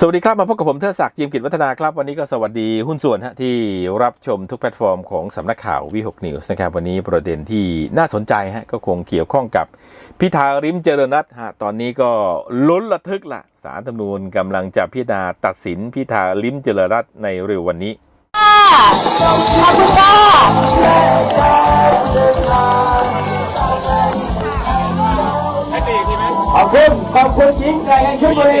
สวัสดีครับ มาพบกับผมเทดศักดิ์จิมกิจวัฒนาครับ วันนี้ก็สวัสดีหุ้นส่วนฮะที่รับชมทุกแพลตฟอร์มของสำนักข่าววิหกนิวส์นะครับ วันนี้ประเด็นที่น่าสนใจฮะก็คงเกี่ยวข้องกับพิธาริมเจริญรัตน์ฮะตอนนี้ก็ลุ้นระทึกละสารธรรมนูญกำลังจะพิจารณาตัดสินพิธาริมเจริญรัตน์ในเร็ววันนี้ขอบคุณค่ะ คุณ ขอบคุณหญิงไก่แห่งชุดบุรี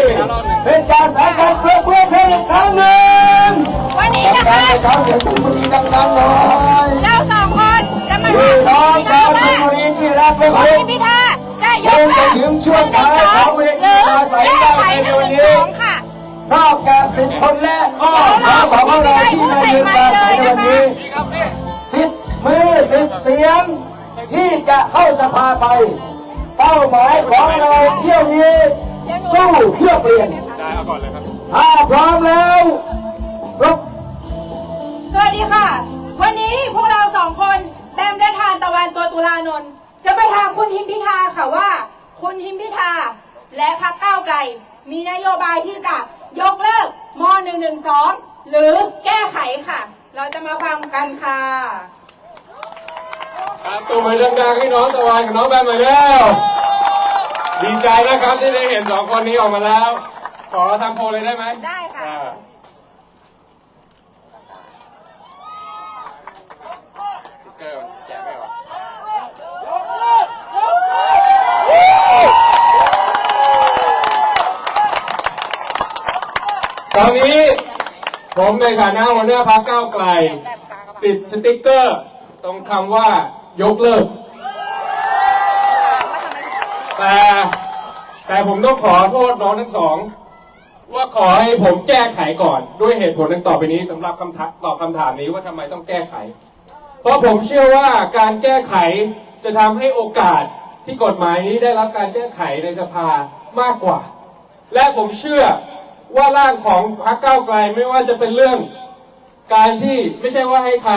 เป็นการสายการเพื่อเพื่อเธออีกครั้งหนึ่งวันนี้กับนะการคะให้เขาเสียงชุดบุรีดังๆหน่อยเราสองคนจะมาพี่น้องชาวว่าชุดบุรีที่รักและคุเคารณพพิธาจะยคกงเลิจะกถึงช่วงท้ายของเวหทีรือปราศัยแก้ได้ไขในหนึ่งวันหนึ่งนี้สองค่ะนอกจากสิบคนและก็สาวสองของเราที่มายืนปราศัยในวันนี้สิบมือสิบเสียงที่จะเข้าสภาไป เป้าหมายของเราเที่ยวนี้สู้เพื่อเปลี่ยนถ้าพร้อมแล้วรบสวัสดีค่ะ วันนี้พวกเราสองคนแบมและทานตะวันตัวตุลานนท์จะไปถามคุณทิมพิธาค่ะว่า คุณทิมพิธา และพรรคก้าวไกล มีนโยบายที่จะยกเลิกม .112 หรือแก้ไขค่ะ เราจะมาฟังกันค่ะ ครับตัวมือดังๆให้น้องตะวันกับน้องแบมมาแล้วดีใจนะครับที่ได้เห็นสองคนนี้ออกมาแล้ว ขอทำโพลเลยได้ไหมได้ค่ะ อ่าสติ๊กเกอร์มันแกะไม่ออกตอนนี้ผมในฐานะหัวหน้าพรรคก้าวไกล ติดสติ๊กเกอร์ ตรงคำว่า ยกเลิก แต่แต่ผมต้องขอโทษน้องทั้งสอง ว่าขอให้ผมแก้ไขก่อน ด้วยเหตุผลดังต่อไปนี้สำหรับคำถามตอบคำถามนี้ว่าทำไมต้องแก้ไข เพราะผมเชื่อว่าการแก้ไขจะทำให้โอกาสที่กฎหมายนี้ได้รับการแก้ไขในสภามากกว่า และผมเชื่อว่าร่างของพรรคก้าวไกลไม่ว่าจะเป็นเรื่อง การที่ไม่ใช่ว่าให้ใคร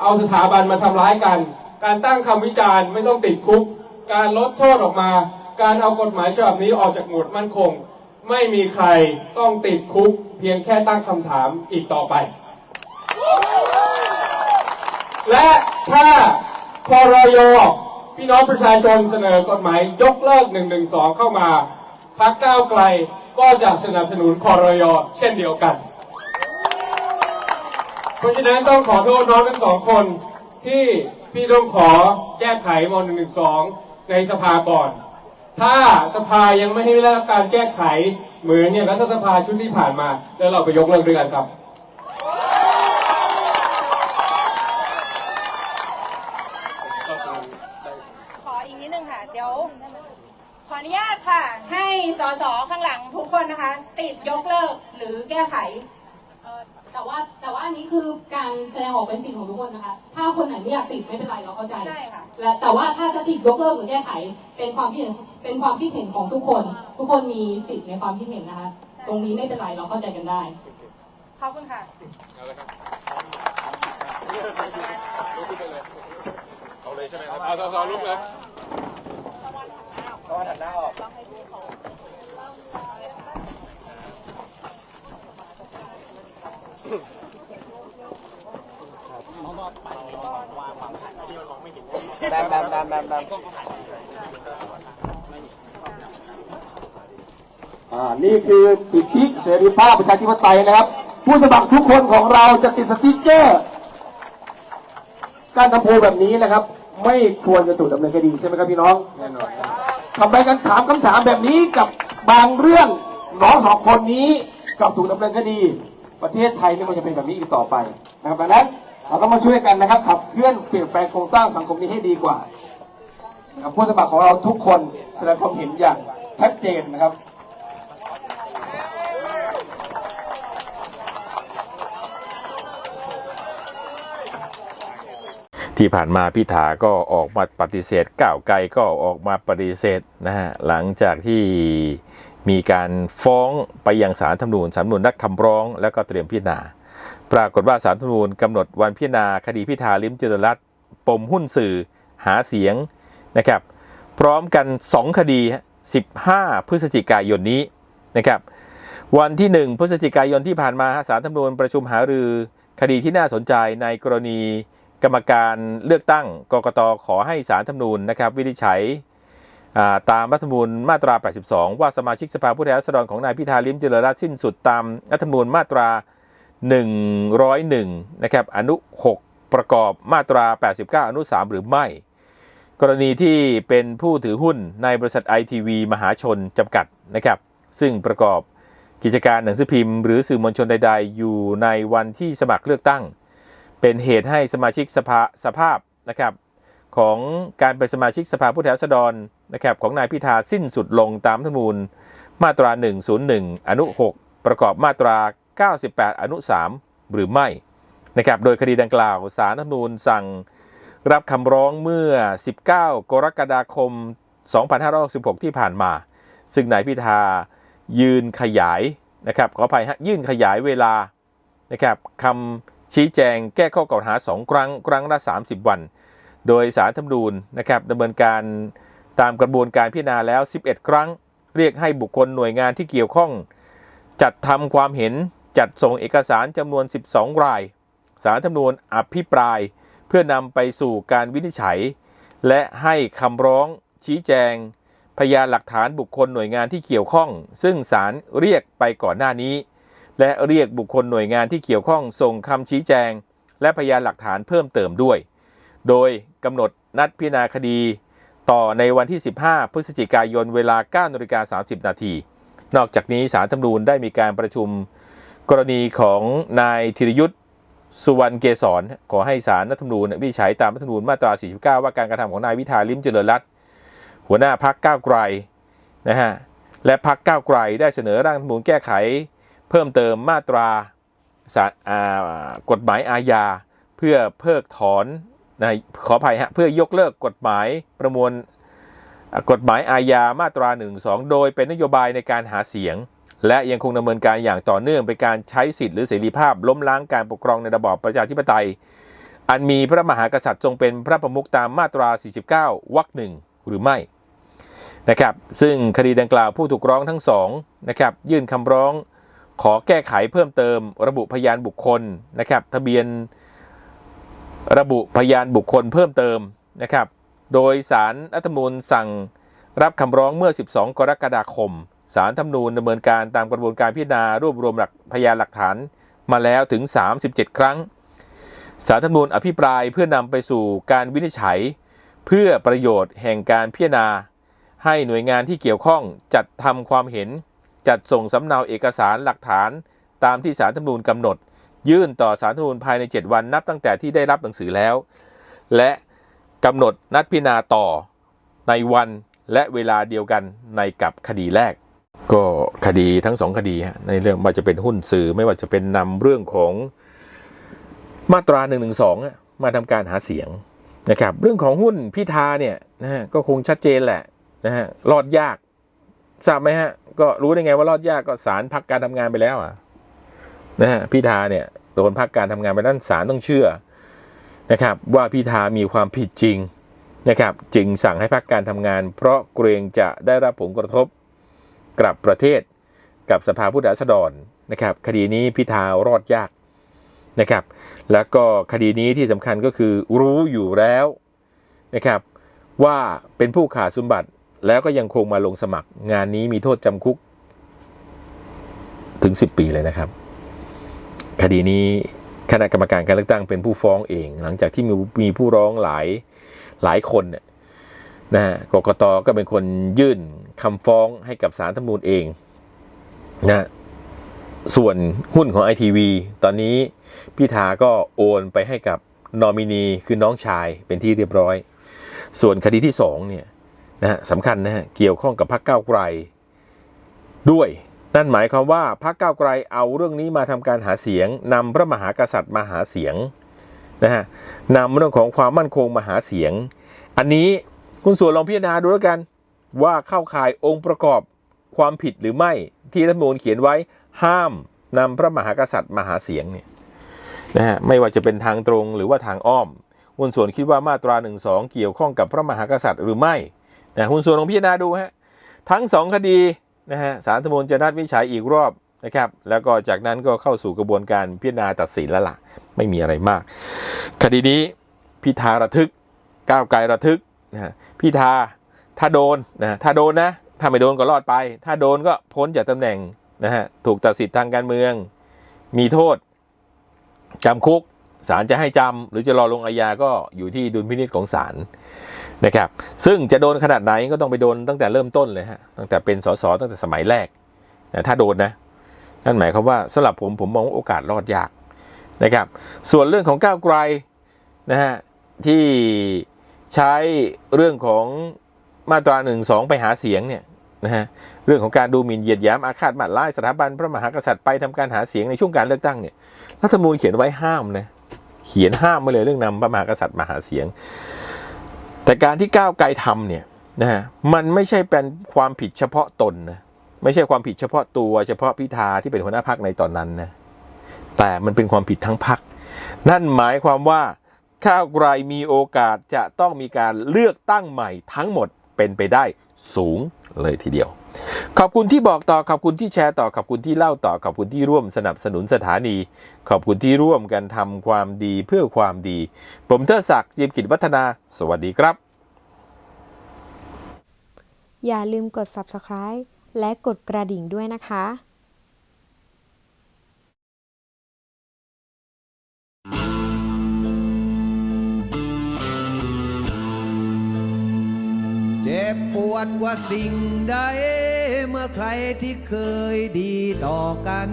เอาสถาบันมาทำร้ายกัน การตั้งคำวิจารณ์ไม่ต้องติดคุก การลดโทษออกมา การเอากฎหมายฉบับนี้ออกจากหมวดมั่นคง ไม่มีใครต้องติดคุก เพียงแค่ตั้งคำถามอีกต่อไป และถ้าพรยพี่น้องประชาชนเสนอกฎหมายยกเลิก 112 เข้ามาพรรคก้าวไกลก็จะสนับสนุนคอรยเช่นเดียวกัน เพราะฉะนั้นต้องขอโทษน้องทั้งสองคนที่ พี่ต้องขอแก้ไขม .112 ในสภาก่อน ถ้าสภายังไม่ให้ได้รับการแก้ไขเหมือนอย่างรัฐสภาชุดที่ผ่านมา แล้วเราไปยกเลิกด้วยกันครับ ขออีกนิดนึงค่ะ เดี๋ยว ขออนุญาตค่ะ ให้สสข้างหลังทุกคนนะคะ ติดยกเลิกหรือแก้ไข เอ่อแต่ว่าแต่ว่า อันนี้คือการแสดงออกเป็นสิทธิ์ของทุกคนนะคะ ถ้าคนไหนไม่อยากติดไม่เป็นไรเราเข้าใจ ใช่ค่ะ และแต่ว่าถ้าจะติดยกเลิกหรือแก้ไขเป็นความคิดเห็นเป็นความคิดเห็นของทุกคน ทุกคนมีสิทธิ์ในความคิดเห็นนะคะ ตรงนี้ไม่เป็นไรเราเข้าใจกันได้ ขอบคุณค่ะ เอาสอสอลุกเลย แบมแบมแบมแบมแบมอ่านี่คือสิทธิเสรีภาพประชาธิปไตยนะครับ ผู้สมัครทุกคนของเราจะติดสติ๊กเกอร์การทำโพลแบบนี้นะครับ ไม่ควรจะถูกดำเนินคดีใช่ไหมครับพี่น้องแน่นอนทำไมกันถามคำถามแบบนี้กับบางเรื่องน้องสองคนนี้กับถูกดำเนินคดี ประเทศไทยนี่มันจะเป็นแบบนี้อีกต่อไปนะครับดังนั้น เราก็มาช่วยกันนะครับขับเคลื่อนเปลี่ยนแปลงโครงสร้างสังคมนี้ให้ดีกว่าครับผู้สมัครของเราทุกคนแสดงความเห็นอย่างชัดเจนนะครับที่ผ่านมาพิธาก็ออกมาปฏิเสธก้าวไกลก็ออกมาปฏิเสธนะฮะหลังจากที่มีการฟ้องไปยังศาลธรรมนูญศารรมนูญนัดคำร้อง แล้วก็เตรียมพิจารณา ปรากฏว่าศาลธรรมนูญกำหนดวันพิจารณาคดีพิธาลิมเจริญรัตน์ปมหุ้นสื่อหาเสียงนะครับ พร้อมกัน 2 คดี 15 พฤศจิกายนนี้นะครับ วันที่ 1 พฤศจิกายนที่ผ่านมาสารธรรมนูญประชุมหารือ คดีที่น่าสนใจในกรณีกรรมการเลือกตั้งกกตขอให้สารธรรมนูญนะครับ วินิจฉัยาตามรัฐธรรมนูญมาตรา 82 ว่าสมาชิกสภาผู้แทนราษฎรของนายพิธาลิมเจริญรัตน์สิ้นสุดตามรัฐธรรมนูญมาตรา 101นะครับอนุ 6 ประกอบมาตรา 89 อนุ 3 หรือไม่ กรณีที่เป็นผู้ถือหุ้นในบริษัทไอทีวีมหาชนจำกัดนะครับซึ่งประกอบกิจการหนังสือพิมพ์หรือสื่อมวลชนใด ๆ อยู่ในวันที่สมัครเลือกตั้ง เป็นเหตุให้สมาชิกสภาสภาพนะครับของการเป็นสมาชิกสภาผู้แทนราษฎรนะครับของนายพิธาสิ้นสุดลงตามรัฐธรรมนูญมาตรา 101 อนุ 6 ประกอบมาตรา 98 อนุ 3 หรือไม่นะครับโดยคดีดังกล่าวสารรัฐธรรมนูญสั่งรับคำร้องเมื่อ 19 กรกฎาคม 2566 ที่ผ่านมา ซึ่งนายพิธายืนขยายนะครับขออภัยฮะยื่นขยายเวลานะครับคำชี้แจงแก้ข้อกล่าวหา 2 ครั้ง ครั้งละ 30 วัน โดยสารธรรมนูญนะครับดำเนินการตามกระบวนการพิจารณาแล้ว 11 ครั้ง เรียกให้บุคคลหน่วยงานที่เกี่ยวข้อง จัดทำความเห็น จัดส่งเอกสารจำนวน 12 ราย สารธรรมนูญอภิปราย เพื่อนำไปสู่การวินิจฉัย และให้คำร้องชี้แจง พยานหลักฐานบุคคลหน่วยงานที่เกี่ยวข้อง ซึ่งศาลเรียกไปก่อนหน้านี้ และเรียกบุคคลหน่วยงานที่เกี่ยวข้องส่งคำชี้แจง และพยานหลักฐานเพิ่มเติมด้วย โดยกำหนดนัดพิจารณาคดี ต่อในวันที่ 15 พฤศจิกายนเวลา9นาฬิกา30 นาที นอกจากนี้สารธรรมนูญได้มีการประชุม กรณีของนายธีรยุทธ์สุวรรณเกษรขอให้สารรัฐธรรมนูญวิจัยตามรัฐธรรมนูญมาตรา 49 ว่าการกระทำของนายวิธาลิ้มเจริญรัตน์หัวหน้าพักก้าวไกลนะฮะและพักก้าวไกลได้เสนอร่างรัฐธรรมนูญแก้ไข เพิ่มเติมมาตราสารอ่ากฎหมายอาญาเพื่อเพิกถอนนะขออภัยฮะเพื่อยกเลิกกฎหมายประมวลกฎหมายอาญามาตรา1นึโดยเป็นนโยบายในการหาเสียง และยังคงดำเนินการอย่างต่อเนื่องเป็นการใช้สิทธิหรือเสรีภาพล้มล้างการปกครองในระบอบประชาธิปไตย อันมีพระมหากษัตริย์ทรงเป็นพระประมุขตามมาตรา 49 วรรคหนึ่งหรือไม่นะครับซึ่งคดีดังกล่าวผู้ถูกร้องทั้งสองนะครับยื่นคำร้องขอแก้ไขเพิ่มเติม ระบุพยานบุคคลนะครับทะเบียนระบุพยานบุคคลเพิ่มเติมนะครับโดยสารรัฐมนูญสั่งรับคำร้องเมื่อ 12 กรกฎาคม สารธรรมนูญดำเนินการตามกระบวนการพิจารณารวบรวมหลักพยานหลักฐานมาแล้วถึง 37 ครั้ง สารธรรมนูญอภิปรายเพื่อนำไปสู่การวินิจฉัย เพื่อประโยชน์แห่งการพิจารณา ให้หน่วยงานที่เกี่ยวข้องจัดทำความเห็น จัดส่งสำเนาเอกสารหลักฐาน ตามที่สารธรรมนูญกำหนด ยื่นต่อสารธรรมนูญภายใน 7 วันนับตั้งแต่ที่ได้รับหนังสือแล้ว และกำหนดนัดพิจารณาต่อในวันและเวลาเดียวกันในกับคดีแรก ก็คดีทั้งสองคดีฮะในเรื่องว่าจะเป็นหุ้นสื่อไม่ว่าจะเป็นนำเรื่องของมาตรา1นึมาทำการหาเสียงนะครับ เรื่องของหุ้นพิธาเนี่ยนะฮะก็คงชัดเจนแหละนะฮะรอดยากทราบไหมฮะ ก็รู้ได้ไงว่ารอดยากก็ศาลพักการทำงานไปแล้วอะนะฮะพิธาเนี่ยโดนพักการทำงานไปแล้วศาลต้องเชื่อนะครับ ว่าพิธามีความผิดจริงนะครับ จึงสั่งให้พักการทำงาน เพราะเกรงจะได้รับผลกระทบ กลับประเทศกับสภาผู้แทนราษฎรนะครับ คดีนี้พิธารอดยากนะครับ แล้วก็คดีนี้ที่สำคัญก็คือรู้อยู่แล้วนะครับว่าเป็นผู้ขาดสมบัติแล้วก็ยังคงมาลงสมัครงานนี้มีโทษจำคุกถึง 10 ปีเลยนะครับ คดีนี้คณะกรรมการการเลือกตั้งเป็นผู้ฟ้องเอง หลังจากที่มีมีผู้ร้องหลายหลายคนเนี่ยนะฮะกกตก็เป็นคนยื่น คำฟ้องให้กับศาลธรรมนูญเองนะส่วนหุ้นของไอทีวีตอนนี้พิธาก็โอนไปให้กับนอมินีคือน้องชายเป็นที่เรียบร้อย ส่วนคดีที่สองเนี่ยนะฮะสำคัญนะฮะเกี่ยวข้องกับพรรคก้าวไกล ด้วย นั่นหมายความว่าพรรคก้าวไกลเอาเรื่องนี้มาทำการหาเสียงนำพระมหากษัตริย์มาหาเสียงนะฮะนำเรื่องของความมั่นคงมาหาเสียง อันนี้คุณส่วนลองพิจารณาดูแล้วกัน ว่าเข้าข่ายองค์ประกอบความผิดหรือไม่ที่รัฐมนูญเขียนไว้ห้ามนำพระมหากษัตริย์มาหาเสียงเนี่ยนะฮะไม่ว่าจะเป็นทางตรงหรือว่าทางอ้อมคุณส่วนคิดว่ามาตรา1นึเกี่ยวข้องกับพระมหากษัตริย์หรือไม่นะคุณส่วนลองพิจารณาดูฮะทั้งสองคดีนะฮะสารธรรมนูญจะนัดวิจัยอีกรอบนะครับแล้วก็จากนั้นก็เข้าสู่กระบวนการพิจารณาตัดสินแล้วล่ะ ไม่มีอะไรมาก คดีนี้พิธาระทึกก้าวไกลระทึกนะฮะพิธา ถ้าโดนนะถ้าโดนนะ ถ้าไม่โดนก็รอดไป ถ้าโดนก็พ้นจากตำแหน่งนะฮะถูกตัดสิทธิ์ทางการเมือง มีโทษจำคุกศาลจะให้จำหรือจะรอลงอาญาก็อยู่ที่ดุลพินิจของศาลนะครับ ซึ่งจะโดนขนาดไหนก็ต้องไปโดนตั้งแต่เริ่มต้นเลยฮะตั้งแต่เป็นสสตั้งแต่สมัยแรกนะถ้าโดนนะนั่นหมายความว่าสำหรับผมผมมองว่าโอกาสรอดยากนะครับ ส่วนเรื่องของก้าวไกลนะฮะที่ใช้เรื่องของ มาตราหนึ่งสองไปหาเสียงเนี่ยนะฮะเรื่องของการดูหมิ่นเหยียดหยามอาฆาตหมั่นไล่สถาบันพระมหากษัตริย์ไปทำการหาเสียงในช่วงการเลือกตั้งเนี่ยรัฐธรรมนูญเขียนไว้ห้ามนะเขียนห้ามไว้เลยเรื่องนำพระมหากษัตริย์มาหาเสียง แต่การที่ก้าวไกลทำเนี่ยนะฮะมันไม่ใช่เป็นความผิดเฉพาะตนนะไม่ใช่ความผิดเฉพาะตัวเฉพาะพิธาที่เป็นหัวหน้าพรรคในตอนนั้นนะแต่มันเป็นความผิดทั้งพรรคนั่นหมายความว่าก้าวไกลมีโอกาสจะต้องมีการเลือกตั้งใหม่ทั้งหมด เป็นไปได้สูงเลยทีเดียว ขอบคุณที่บอกต่อ ขอบคุณที่แชร์ต่อ ขอบคุณที่เล่าต่อ ขอบคุณที่ร่วมสนับสนุนสถานี ขอบคุณที่ร่วมกันทำความดีเพื่อความดี ผมเทอศักดิ์จิมกิจวัฒนา สวัสดีครับ อย่าลืมกด subscribe และกดกระดิ่งด้วยนะคะ เจ็บปวดกว่าสิ่งใด เมื่อใครที่เคยดีต่อกัน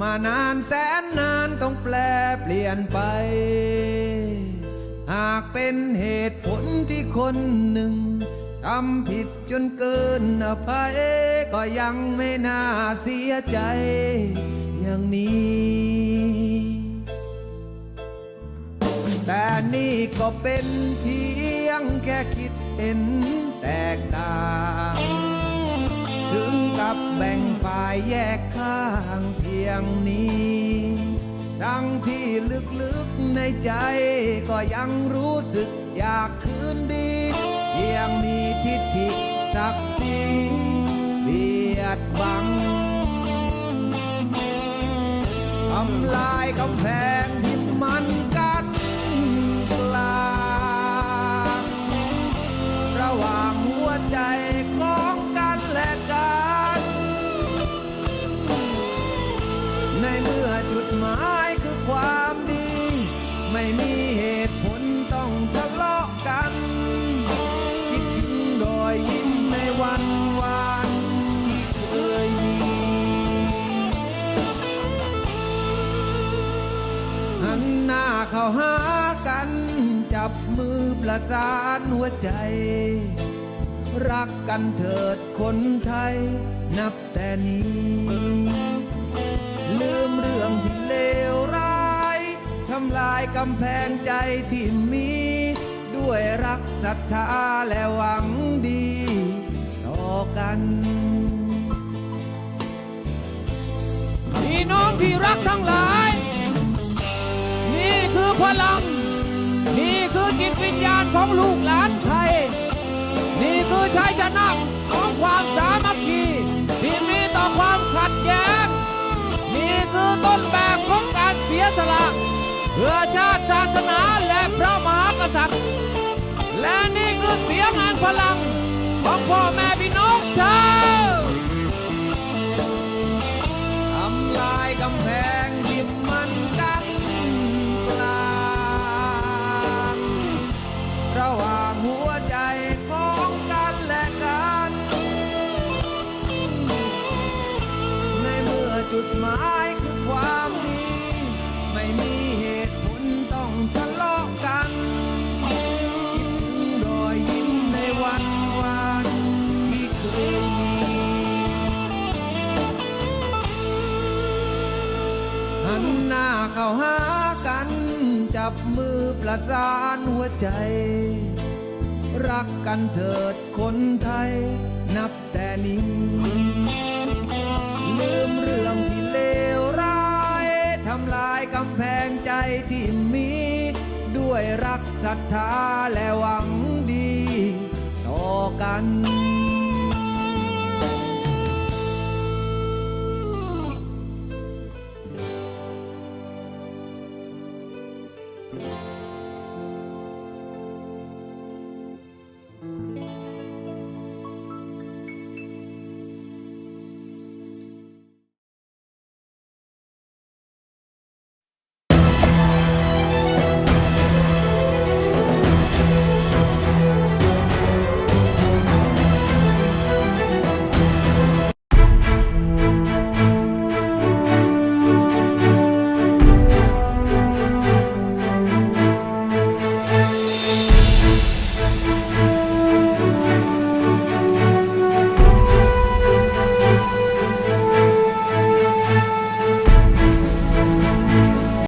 มานานแสนนานต้องแปลเปลี่ยนไป หากเป็นเหตุผลที่คนหนึ่งทำผิดจนเกินอภัย ก็ยังไม่น่าเสียใจอย่างนี้ แต่นี่ก็เป็นเพียงแค่คิด เห็นแตกต่าง ถึงกับแบ่งฝ่ายแยกข้างเพียงนี้ ทั้งที่ลึกๆในใจก็ยังรู้สึกอยากคืนดี เพียงมีทิฏฐิศักดิ์ศรีเบียดบังทำลายกำแพงที่มัน มือประสานหัวใจ รักกันเถิดคนไทย นับแต่นี้ ลืมเรื่องที่เลวร้ายทำลายกำแพงใจที่มี ด้วยรักศรัทธาและหวังดี ต่อกันพี่น้องที่รักทั้งหลาย นี่คือพลัง คือจิตวิญญาณของลูกหลานไทย นี่คือชัยชนะของความสามัคคีที่มีต่อความขัดแย้ง นี่คือต้นแบบของการเสียสละเพื่อชาติศาสนาและพระมหากษัตริย์ และนี่คือเสียงแห่งพลังของพ่อแม่พี่น้องชาวทำลายกำแพง เข้าหากัน จับมือประสานหัวใจ รักกันเถิดคนไทย นับแต่นี้ ลืมเรื่องที่เลวร้ายทำลายกำแพงใจที่มี ด้วยรักศรัทธาและหวังดี ต่อกัน